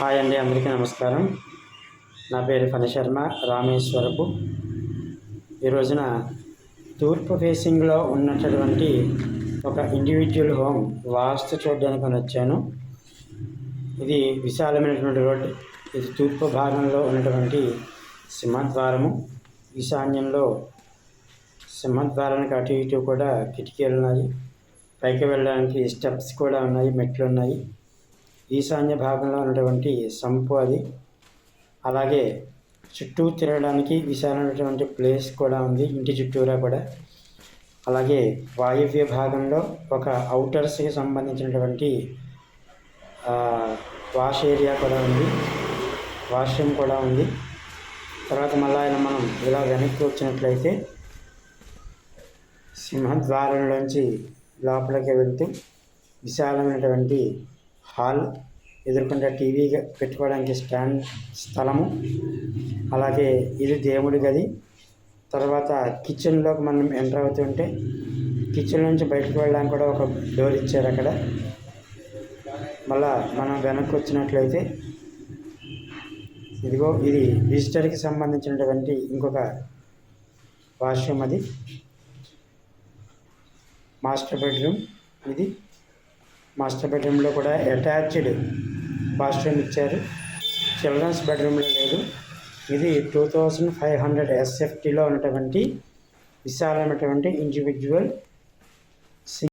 Hi అండి అందరికీ నమస్కారం. నా పేరు ఫణిశర్మ రామేశ్వరపు. ఈ రోజున తూర్పు ఫేసింగ్లో ఉన్నటువంటి ఒక ఇండివిజువల్ హోమ్ వాస్తు చూడడానికి వచ్చాను. ఇది విశాలమైనటువంటి రోడ్. ఇది తూర్పు భాగంలో ఉన్నటువంటి సింహద్వారము. ఈశాన్యంలో సింహద్వారానికి అటు ఇటు కూడా కిటికీలు ఉన్నాయి. పైకి వెళ్ళడానికి స్టెప్స్ కూడా ఉన్నాయి మెట్లు ఉన్నాయి. ఈశాన్య భాగంలో ఉన్నటువంటి సంపు అది. అలాగే చుట్టూ తిరగడానికి విశాలమైనటువంటి ప్లేస్ కూడా ఉంది ఇంటి చుట్టూరా కూడా. అలాగే వాయువ్య భాగంలో ఒక అవుటర్స్కి సంబంధించినటువంటి వాష్ ఏరియా కూడా ఉంది. వాష్రూమ్ కూడా ఉంది. తర్వాత మళ్ళీ ఆయన మనం ఇలా వెనక్కి వచ్చినట్లయితే సింహద్వారంలోంచి లోపలికి వెళ్తూ విశాలమైనటువంటి హాల్ ఎదుర్కొంటే టీవీ పెట్టుకోవడానికి స్టాండ్ స్థలము. అలాగే ఇది దేవుడి గది. తర్వాత కిచెన్లోకి మనం ఎంటర్ అవుతుంటే కిచెన్ నుంచి బయటకు వెళ్ళడానికి కూడా ఒక డోర్ ఇచ్చారు అక్కడ. మళ్ళా మనం వెనక్కి వచ్చినట్లయితే ఇదిగో ఇది విజిటర్కి సంబంధించినటువంటి ఇంకొక వాష్రూమ్ అది. మాస్టర్ బెడ్రూమ్ ఇది. మాస్టర్ బెడ్రూమ్లో కూడా అటాచ్డ్ వాష్రూమ్ ఇచ్చారు. చిల్డ్రన్స్ బెడ్రూమ్లో లేదు. ఇది టూ థౌజండ్ ఫైవ్ హండ్రెడ్ ఎస్ఎఫ్టీలో ఉన్నటువంటి విశాలమైనటువంటి ఇండివిజువల్